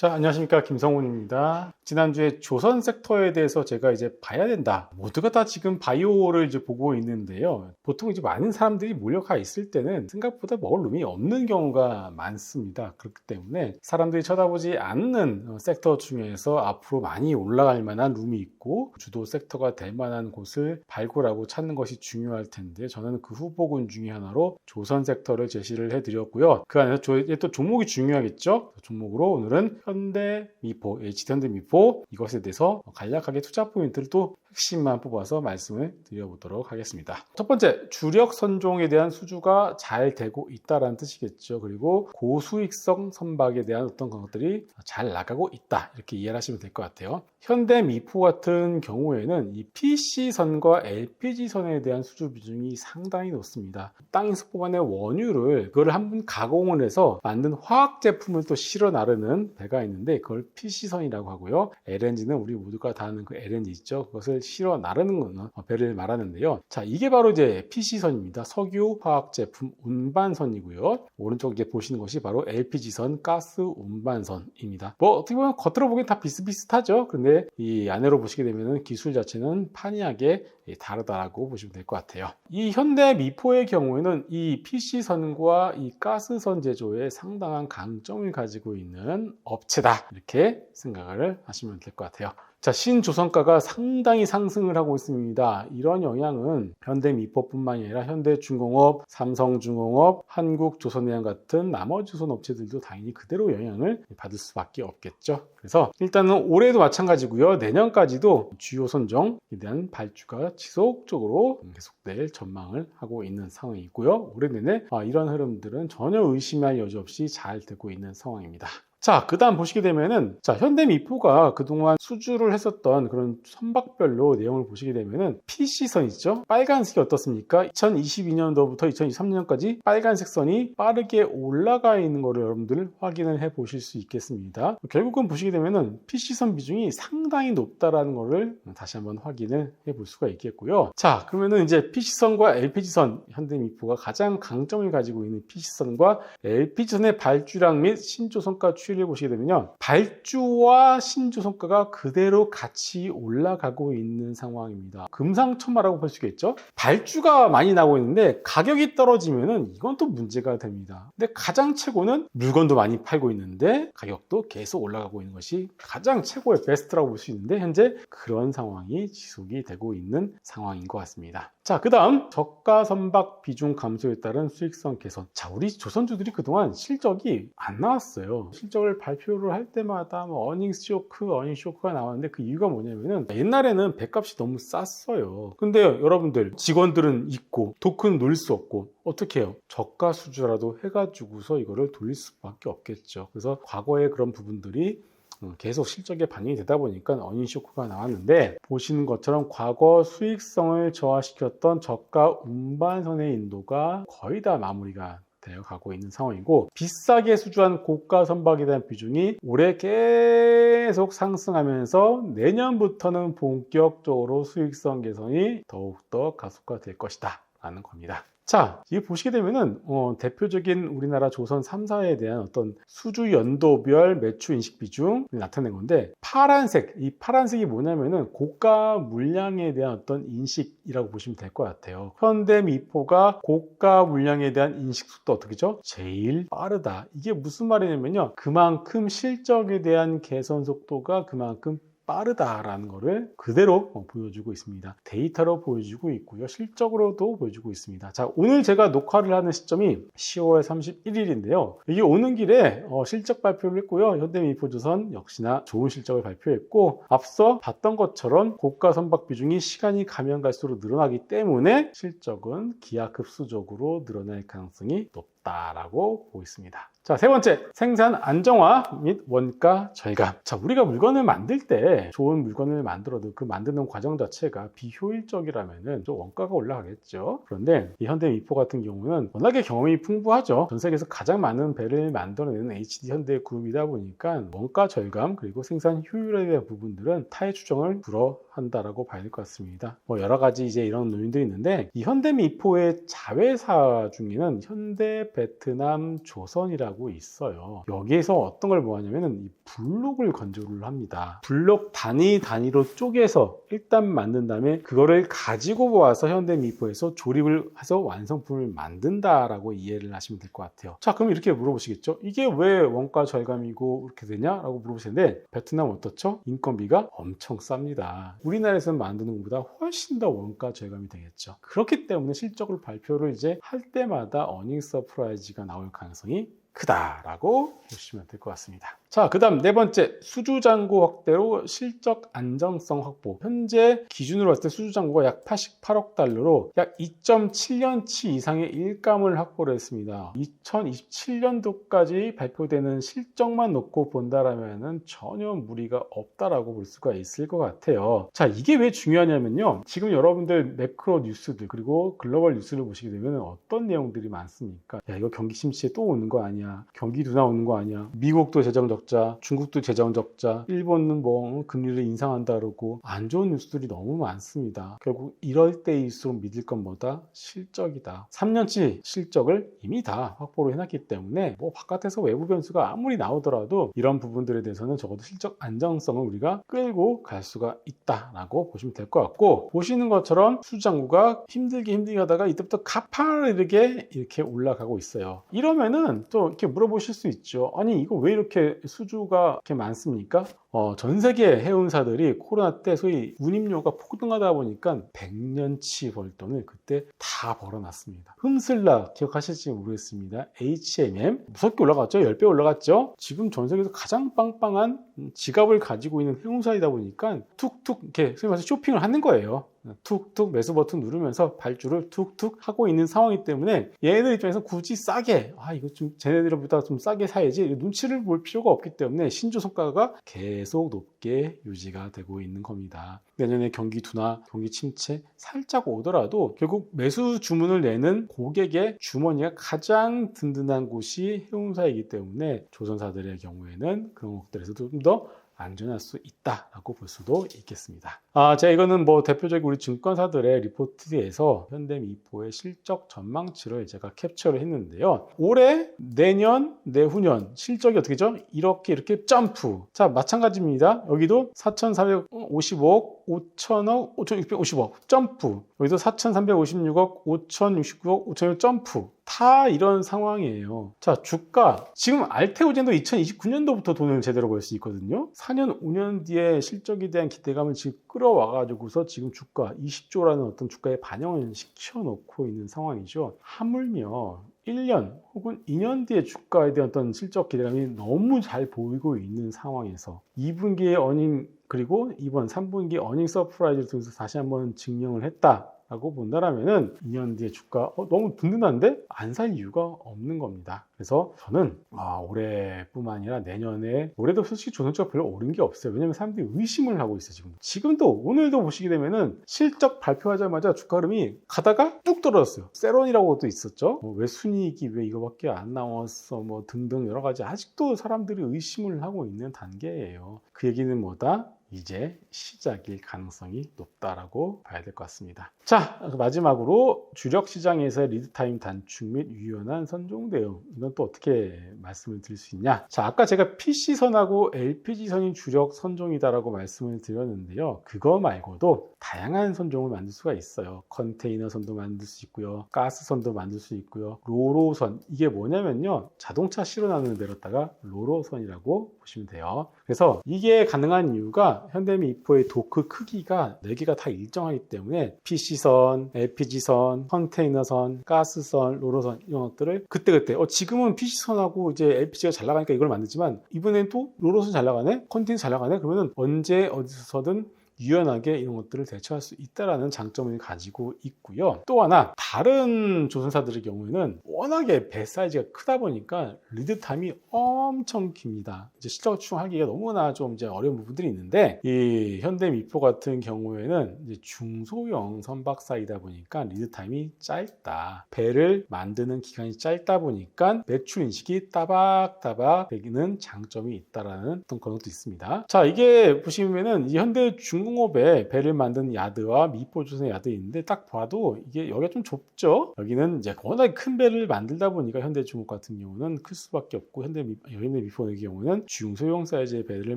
자, 안녕하십니까. 김성훈입니다. 지난주에 조선 섹터에 대해서 제가 이제 봐야 된다. 모두가 다 지금 바이오를 이제 보고 있는데요. 보통 이제 많은 사람들이 몰려가 있을 때는 생각보다 먹을 룸이 없는 경우가 많습니다. 그렇기 때문에 사람들이 쳐다보지 않는 어, 섹터 중에서 앞으로 많이 올라갈 만한 룸이 있고 주도 섹터가 될 만한 곳을 발굴하고 찾는 것이 중요할 텐데 저는 그 후보군 중에 하나로 조선 섹터를 제시를 해드렸고요. 그 안에서 또 종목이 중요하겠죠. 종목으로 오늘은 현대 미포, HD현대 미포 이것에 대해서 간략하게 투자 포인트를 또 핵심만 뽑아서 말씀을 드려보도록 하겠습니다. 첫 번째, 주력 선종에 대한 수주가 잘 되고 있다라는 뜻이겠죠. 그리고 고수익성 선박에 대한 어떤 것들이 잘 나가고 있다. 이렇게 이해를 하시면 될 것 같아요. 현대 미포 같은 경우에는 이 PC선과 LPG선에 대한 수주 비중이 상당히 높습니다. 땅에서 뽑아낸 원유를 그걸 한 번 가공을 해서 만든 화학 제품을 또 실어 나르는 배가 있는데 그걸 PC선이라고 하고요. LNG는 우리 모두가 다 아는 그 LNG 있죠. 그것을 실어 나르는 거는 배를 말하는데요. 자, 이게 바로 이제 PC선입니다. 석유 화학 제품 운반선이고요. 오른쪽 이제 보시는 것이 바로 LPG선 가스 운반선입니다. 뭐 어떻게 보면 겉으로 보기엔 다 비슷비슷하죠. 근데 이 안으로 보시게 되면 기술 자체는 판이하게 다르다고 보시면 될 것 같아요. 이 현대 미포의 경우에는 이 PC선과 이 가스선 제조에 상당한 강점을 가지고 있는 업체다. 이렇게 생각을 하시면 될 것 같아요. 자, 신조선가가 상당히 상승을 하고 있습니다. 이런 영향은 현대미포뿐만이 아니라 현대중공업, 삼성중공업, 한국조선해양 같은 나머지 조선 업체들도 당연히 그대로 영향을 받을 수밖에 없겠죠. 그래서 일단은 올해도 마찬가지고요. 내년까지도 주요 선정에 대한 발주가 지속적으로 계속될 전망을 하고 있는 상황이고요. 올해 내내 아, 이런 흐름들은 전혀 의심할 여지 없이 잘 되고 있는 상황입니다. 자, 그 다음 보시게 되면은, 자, 현대미포가 그동안 수주를 했었던 그런 선박별로 내용을 보시게 되면은, PC선 있죠? 빨간색이 어떻습니까? 2022년도부터 2023년까지 빨간색 선이 빠르게 올라가 있는 거를 여러분들 확인을 해 보실 수 있겠습니다. 결국은 보시게 되면은, PC선 비중이 상당히 높다라는 거를 다시 한번 확인을 해 볼 수가 있겠고요. 자, 그러면은 이제 PC선과 LPG선, 현대미포가 가장 강점을 가지고 있는 PC선과 LPG선의 발주량 및 신조선가 추 추이를 보시게 되면요. 발주와 신주 성과가 그대로 같이 올라가고 있는 상황입니다. 금상첨화라고 볼수 있겠죠. 발주가 많이 나오고 있는데 가격이 떨어지면은 이건 또 문제가 됩니다. 근데 가장 최고는 물건도 많이 팔고 있는데 가격도 계속 올라가고 있는 것이 가장 최고의 베스트라고 볼 수 있는데 현재 그런 상황이 지속이 되고 있는 상황인 것 같습니다. 자, 그 다음 저가 선박 비중 감소에 따른 수익성 개선. 자, 우리 조선주들이 그동안 실적이 안 나왔어요. 실적 을 발표를 할 때마다 뭐 어닝스 쇼크, 어닝 쇼크가 나왔는데 그 이유가 뭐냐면은 옛날에는 배값이 너무 쌌어요. 근데 여러분들 직원들은 있고 토큰 놀수 없고 어떻게 해요? 저가 수주라도 해가지고서 이거를 돌릴 수밖에 없겠죠. 그래서 과거에 그런 부분들이 어, 계속 실적에 반영이 되다 보니까 어닝 쇼크가 나왔는데 보시는 것처럼 과거 수익성을 저하시켰던 저가 운반선의 인도가 거의 다 마무리가 되어 가고 있는 상황이고 비싸게 수주한 고가 선박에 대한 비중이 올해 계속 상승하면서 내년부터는 본격적으로 수익성 개선이 더욱더 가속화될 것이다 라는 겁니다. 자, 이거 보시게 되면은 어, 대표적인 우리나라 조선 3사에 대한 어떤 수주 연도별 매출 인식 비중이 나타낸 건데 파란색, 이 파란색이 뭐냐면은 고가 물량에 대한 어떤 인식이라고 보시면 될 것 같아요. 현대미포가 고가 물량에 대한 인식 속도 어떻게죠? 제일 빠르다. 이게 무슨 말이냐면요. 그만큼 실적에 대한 개선 속도가 그만큼 빠르다라는 것을 그대로 어, 보여주고 있습니다. 데이터로 보여주고 있고요. 실적으로도 보여주고 있습니다. 자, 오늘 제가 녹화를 하는 시점이 10월 31일인데요. 이게 오는 길에 어, 실적 발표를 했고요. 현대미포조선 역시나 좋은 실적을 발표했고 앞서 봤던 것처럼 고가 선박 비중이 시간이 가면 갈수록 늘어나기 때문에 실적은 기하급수적으로 늘어날 가능성이 높다 라고 보고 있습니다. 자, 세 번째, 생산 안정화 및 원가 절감. 자, 우리가 물건을 만들 때 좋은 물건을 만들어도 그 만드는 과정 자체가 비효율적이라면은 좀 원가가 올라가겠죠. 그런데 이 현대 미포 같은 경우는 워낙에 경험이 풍부하죠. 전 세계에서 가장 많은 배를 만들어내는 HD 현대 그룹이다 보니까 원가 절감 그리고 생산 효율에 대한 부분들은 타의 추정을 불어 한다라고 봐야 될 것 같습니다. 뭐 여러 가지 이제 이런 논의들이 있는데 이 현대 미포의 자회사 중에는 현대 현대, 베트남, 조선이라고 있어요. 여기에서 어떤 걸 뭐하냐면은 이 블록을 건조를 합니다. 블록 단위 단위로 쪼개서 일단 만든 다음에 그거를 가지고 와서 현대 미포에서 조립을 해서 완성품을 만든다라고 이해를 하시면 될 것 같아요. 자, 그럼 이렇게 물어보시겠죠? 이게 왜 원가 절감이고 이렇게 되냐라고 물어보시는데 베트남 어떻죠? 인건비가 엄청 쌉니다. 우리나라에서 만드는 것보다 훨씬 더 원가 절감이 되겠죠. 그렇기 때문에 실적을 발표를 이제 할 때마다 어닝 서프라 이즈가 나올 가능성이 크다라고 보시면 될 것 같습니다. 자, 그 다음 네 번째, 수주잔고 확대로 실적 안정성 확보. 현재 기준으로 봤을 때 수주잔고가 약 88억 달러로 약 2.7년치 이상의 일감을 확보를 했습니다. 2027년도까지 발표되는 실적만 놓고 본다라면 전혀 무리가 없다라고 볼 수가 있을 것 같아요. 자, 이게 왜 중요하냐면요. 지금 여러분들 매크로 뉴스들 그리고 글로벌 뉴스를 보시게 되면 어떤 내용들이 많습니까? 야, 이거 경기 침체에 또 오는 거 아니야? 경기 둔화 오는 거 아니야? 미국도 재정 적 자, 중국도 재정 적자, 일본은 뭐 금리를 인상한다 그러고 안 좋은 뉴스들이 너무 많습니다. 결국 이럴 때일수록 믿을 건 뭐다? 실적이다. 3년치 실적을 이미 다 확보를 해놨기 때문에 뭐 바깥에서 외부 변수가 아무리 나오더라도 이런 부분들에 대해서는 적어도 실적 안정성을 우리가 끌고 갈 수가 있다라고 보시면 될 것 같고 보시는 것처럼 수장구가 힘들게 힘들게 하다가 이때부터 가파르게 이렇게 올라가고 있어요. 이러면은 또 이렇게 물어보실 수 있죠. 아니 이거 왜 이렇게 수주가 이렇게 많습니까? 어, 전 세계 해운사들이 코로나 때 소위 운임료가 폭등하다 보니까 100년치 벌 돈을 그때 다 벌어놨습니다. 흠슬라 기억하실지 모르겠습니다. HMM 무섭게 올라갔죠. 10배 올라갔죠. 지금 전 세계에서 가장 빵빵한 지갑을 가지고 있는 해운사이다 보니까 툭툭 이렇게 소위 말해서 쇼핑을 하는 거예요. 툭툭 매수 버튼 누르면서 발주를 툭툭 하고 있는 상황이기 때문에 얘네들 입장에서 굳이 싸게 아 이거 좀 쟤네들보다 좀 싸게 사야지 눈치를 볼 필요가 없기 때문에 신조 성과가 계속 높게 유지가 되고 있는 겁니다. 내년에 경기 둔화, 경기 침체 살짝 오더라도 결국 매수 주문을 내는 고객의 주머니가 가장 든든한 곳이 해운사이기 때문에 조선사들의 경우에는 그런 것들에서 좀 더 안전할 수 있다라고 볼 수도 있겠습니다. 아, 제가 이거는 뭐 대표적인 우리 증권사들의 리포트에서 현대미포의 실적 전망치를 제가 캡처를 했는데요. 올해, 내년, 내후년 실적이 어떻게 죠? 이렇게 이렇게 점프. 자, 마찬가지입니다. 여기도 4,455억, 5,000억, 5,650억 점프. 여기도 4,356억, 5,069억, 5,000억 점프. 다 이런 상황이에요. 자, 주가. 지금 알테오젠도 2029년도부터 돈을 제대로 벌 수 있거든요. 4년, 5년 뒤에 실적에 대한 기대감을 지금 끌어와가지고서 지금 주가 20조라는 어떤 주가에 반영을 시켜놓고 있는 상황이죠. 하물며 1년 혹은 2년 뒤에 주가에 대한 어떤 실적 기대감이 너무 잘 보이고 있는 상황에서 2분기에 어닝 그리고 이번 3분기 어닝 서프라이즈를 통해서 다시 한번 증명을 했다. 라고 본다라면은 2년 뒤에 주가 어, 너무 든든한데 안 살 이유가 없는 겁니다. 그래서 저는 아, 올해뿐만 아니라 내년에 올해도 솔직히 조선주가 별로 오른 게 없어요. 왜냐면 사람들이 의심을 하고 있어요. 지금 지금도 오늘도 보시게 되면은 실적 발표하자마자 주가 흐름이 가다가 뚝 떨어졌어요. 세론이라고 도 있었죠. 뭐 왜 순이익이 왜 이거밖에 안 나왔어 뭐 등등 여러 가지 아직도 사람들이 의심을 하고 있는 단계예요. 그 얘기는 뭐다? 이제 시작일 가능성이 높다라고 봐야 될 것 같습니다. 자, 마지막으로 주력 시장에서의 리드타임 단축 및 유연한 선종 대응. 이건 또 어떻게 말씀을 드릴 수 있냐? 자, 아까 제가 PC선하고 LPG선이 주력 선종이다라고 말씀을 드렸는데요. 그거 말고도 다양한 선종을 만들 수가 있어요. 컨테이너 선도 만들 수 있고요. 가스 선도 만들 수 있고요. 로로선. 이게 뭐냐면요. 자동차 실어나는 데로다가 로로선이라고 보시면 돼요. 그래서 이게 가능한 이유가 현대미포의 도크 크기가 4개가 다 일정하기 때문에 PC선, LPG선, 컨테이너선, 가스선, 로로선 이런 것들을 그때그때 어, 지금은 PC선하고 이제 LPG가 잘 나가니까 이걸 만들지만 이번엔 또 로로선 잘 나가네? 컨테이너 잘 나가네? 그러면 언제 어디서든 유연하게 이런 것들을 대처할 수 있다라는 장점을 가지고 있고요. 또 하나 다른 조선사들의 경우에는 워낙에 배 사이즈가 크다 보니까 리드 타임이 엄청 깁니다. 이제 실적 추정하기가 너무나 좀 이제 어려운 부분들이 있는데 이 현대 미포 같은 경우에는 이제 중소형 선박 사이다 보니까 리드 타임이 짧다. 배를 만드는 기간이 짧다 보니까 매출 인식이 따박따박 되기는 장점이 있다라는 그런 것도 있습니다. 자 이게 보시면은 이 현대 중공 중공업에 배를 만든 야드와 미포 조선의 야드 있는데 딱 봐도 이게 여기가 좀 좁죠. 여기는 이제 워낙 큰 배를 만들다 보니까 현대중공 같은 경우는 클 수밖에 없고 현대 미, 현대 미포의 경우는 중소형 사이즈의 배를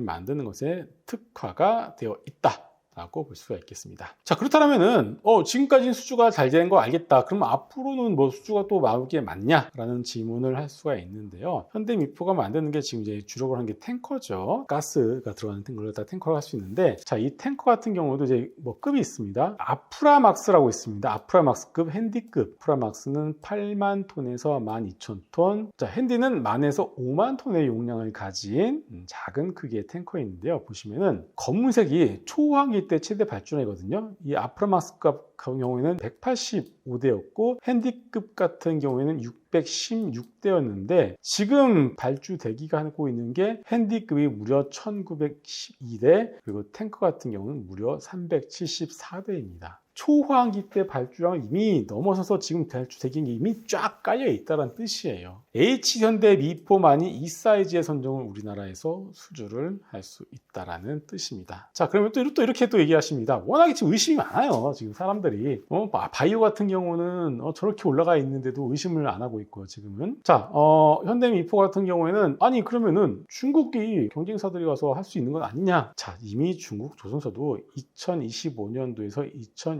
만드는 것에 특화가 되어 있다. 라고 볼 수가 있겠습니다. 자, 그렇다면은, 어, 지금까지 수주가 잘 되는 거 알겠다. 그럼 앞으로는 뭐 수주가 또 마우기에 맞냐? 라는 질문을 할 수가 있는데요. 현대 미포가 만드는 게 지금 이제 주력을 한 게 탱커죠. 가스가 들어가는 탱커를 다 탱커를 할 수 있는데, 자, 이 탱커 같은 경우도 이제 뭐 급이 있습니다. 아프라막스라고 있습니다. 아프라막스급, 핸디급. 아프라막스는 8만 톤에서 12,000 톤. 자, 핸디는 만에서 5만 톤의 용량을 가진 작은 크기의 탱커인데요. 보시면은 검은색이 초황이 20대 최대 발전이거든요. 이 아프라마스 같은 경우에는 185대였고 핸디급 같은 경우에는 616대였는데 지금 발주 대기가 하고 있는 게 핸디급이 무려 1912대 그리고 탱커 같은 경우는 무려 374대입니다. 초호황기 때 발주량을 이미 넘어서서 지금 대기가 이미 쫙 깔려 있다는 뜻이에요. H현대 미포만이 이 사이즈의 선종을 우리나라에서 수주를 할 수 있다라는 뜻입니다. 자, 그러면 또, 또 이렇게 또 얘기하십니다. 워낙에 지금 의심이 많아요. 지금 사람들이. 어, 바이오 같은 경우는 어, 저렇게 올라가 있는데도 의심을 안 하고 있고 지금은. 자, 어, 현대 미포 같은 경우에는 아니 그러면은 중국이 경쟁사들이 와서 할 수 있는 건 아니냐? 자, 이미 중국 조선사도 2025년도에서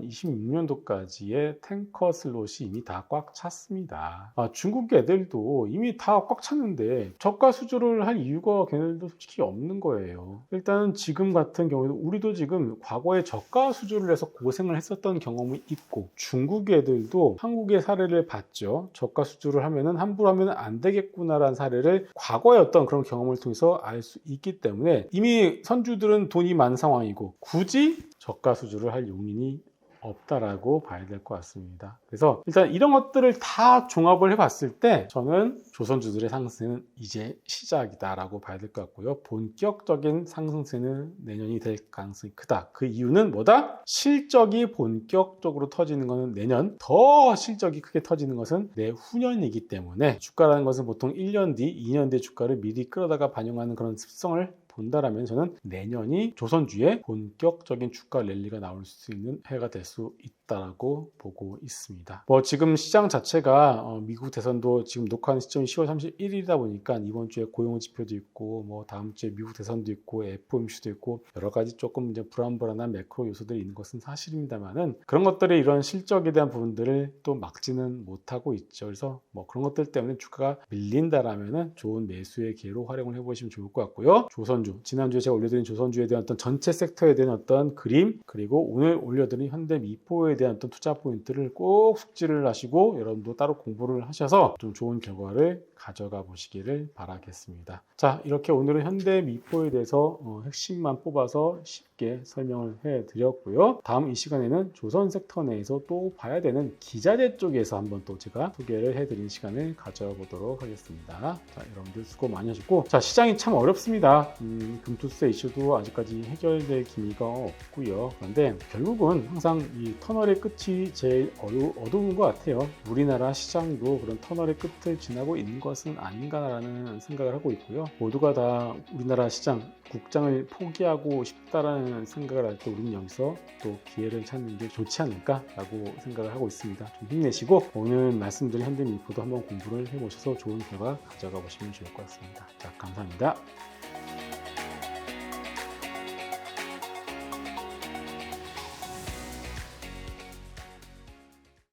2026년도까지의 탱커 슬롯이 이미 다 꽉 찼습니다. 아, 중국 애들도 이미 다 꽉 찼는데 저가 수주를 할 이유가 걔네들도 솔직히 없는 거예요. 일단은 지금 같은 경우에도 우리도 지금 과거에 저가 수주를 해서 고생을 했었던 경험이 있고 중국 애들도 한국의 사례를 봤죠. 저가 수주를 하면은 함부로 하면 안 되겠구나라는 사례를 과거의 어떤 그런 경험을 통해서 알 수 있기 때문에 이미 선주들은 돈이 많은 상황이고 굳이 저가 수주를 할 용인이 없다라고 봐야 될 것 같습니다. 그래서 일단 이런 것들을 다 종합을 해봤을 때 저는 조선주들의 상승세는 이제 시작이다라고 봐야 될 것 같고요. 본격적인 상승세는 내년이 될 가능성이 크다. 그 이유는 뭐다? 실적이 본격적으로 터지는 것은 내년, 더 실적이 크게 터지는 것은 내후년이기 때문에 주가라는 것은 보통 1년 뒤, 2년 뒤 주가를 미리 끌어다가 반영하는 그런 습성을 본다라면 저는 내년이 조선주의 본격적인 주가 랠리가 나올 수 있는 해가 될 수 있다라고 보고 있습니다. 뭐 지금 시장 자체가 어, 미국 대선도 지금 녹화하는 시점이 10월 31일이다 보니까 이번 주에 고용 지표도 있고 뭐 다음 주에 미국 대선도 있고 FOMC도 있고 여러 가지 조금 이제 불안불안한 매크로 요소들이 있는 것은 사실입니다만은 그런 것들의 이런 실적에 대한 부분들을 또 막지는 못하고 있죠. 그래서 뭐 그런 것들 때문에 주가가 밀린다라면은 좋은 매수의 기회로 활용을 해보시면 좋을 것 같고요. 조선 주 지난주에 제가 올려드린 조선주에 대한 어떤 전체 섹터에 대한 어떤 그림 그리고 오늘 올려드린 현대 미포에 대한 어떤 투자 포인트를 꼭 숙지를 하시고 여러분도 따로 공부를 하셔서 좀 좋은 결과를 가져가 보시기를 바라겠습니다. 자 이렇게 오늘은 현대 미포에 대해서 어, 핵심만 뽑아서 쉽게 설명을 해 드렸고요. 다음 이 시간에는 조선 섹터 내에서 또 봐야 되는 기자재 쪽에서 한번 또 제가 소개를 해드린 시간을 가져보도록 하겠습니다. 자 여러분들 수고 많이 하셨고 자 시장이 참 어렵습니다. 음, 금투세 이슈도 아직까지 해결될 기미가 없고요. 그런데 결국은 항상 이 터널의 끝이 제일 어두, 어두운 것 같아요. 우리나라 시장도 그런 터널의 끝을 지나고 있는 것은 아닌가라는 생각을 하고 있고요. 모두가 다 우리나라 시장 국장을 포기하고 싶다라는 생각을 할 때 우리는 여기서 또 기회를 찾는 게 좋지 않을까라고 생각을 하고 있습니다. 좀 힘내시고 오늘 말씀드린 현대미포도 한번 공부를 해보셔서 좋은 결과 가져가 보시면 좋을 것 같습니다. 자, 감사합니다.